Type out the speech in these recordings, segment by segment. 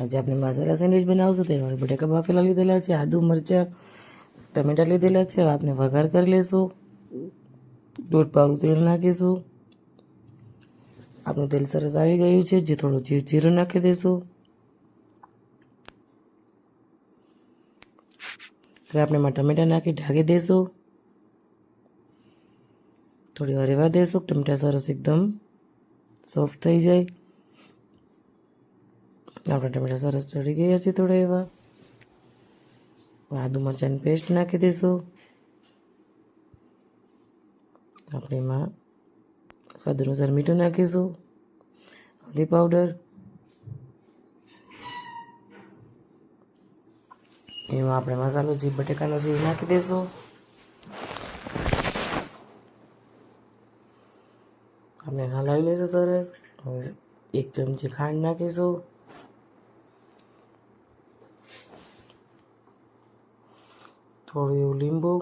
આજે આપણે મસાલા સેન્ડવિચ બનાવશું તેના બટેકા બાફેલા લીધેલા છે, આદુ મરચાં, ટમેટા લીધેલા છે આપણે વઘાર કરી લઈશું દોઢ પાવડું તેલ નાખીશું. આપણું તેલ સરસ આવી ગયું છે, જે થોડું જીર જીરું નાખી દઈશું. હવે આપણે એમાં ટમેટા નાખી ઢાંકી દઈશું. થોડી વાર રહેવા દઈશું, ટમેટા સરસ એકદમ સોફ્ટ થઈ જાય. આપણા ટમેટા સરસ ચડી ગયા છે થોડા એવા. આદુ મરચાંની પેસ્ટ નાખી દઈશું. આપણે એમાં સ્વાદનુસાર મીઠું નાખીશું. હલ્દી પાવડર એમાં આપણે મસાલો જે બટેકાનો છે એ નાખી દઈશું. આપણે હલાવી લઈશું સરસ. એક ચમચી ખાંડ નાખીશું. થોડું એવું લીંબુ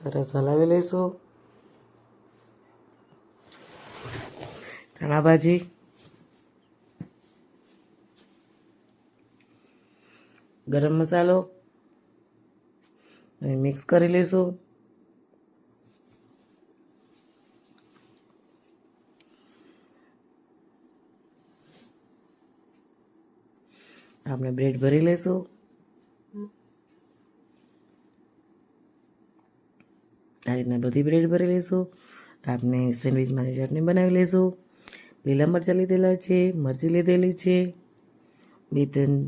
સરસ હલાવી લઈશું ચણાભાજી ગરમ મસાલો મિક્સ કરી લઈશું આપણે બ્રેડ ભરી લઈશું આ રીતના બધી બ્રેડ ભરી લઈશું આપણે સેન્ડવિચ મારી ચટણી બનાવી લઈશું લીલા મરચાં લીધેલા છે, મરચી લીધેલી છે. બે ત્રણ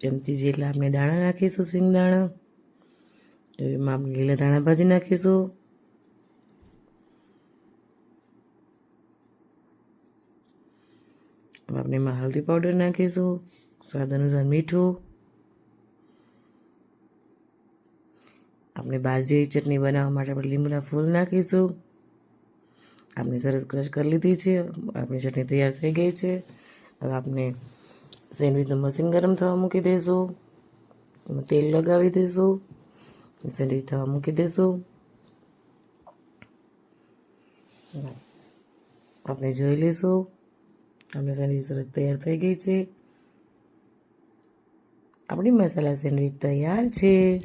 ચમચી જેટલા આપણે દાણા નાખીશું, સિંગ દાણા. એમાં આપણે લીલા દાણા ભાજી નાખીશું. આપણે એમાં હલ્દી પાવડર નાખીશું. સ્વાદ અનુસાર મીઠું. આપણે બાર જેવી ચટણી બનાવવા માટે આપણે લીંબુના ફૂલ નાખીશું. આપણે સરસ ક્રશ કરી લીધી છે. આપણી ચટણી તૈયાર થઈ ગઈ છે. હવે આપણે સેન્ડવિચનું મશીન ગરમ થવા મૂકી દઈશું. એમાં તેલ લગાવી દઈશું. સેન્ડવિચ થવા મૂકી દઈશું. આપણે જોઈ લઈશું. આપણે સેન્ડવિચ સરસ તૈયાર થઈ ગઈ છે. આપણી મસાલા સેન્ડવિચ તૈયાર છે.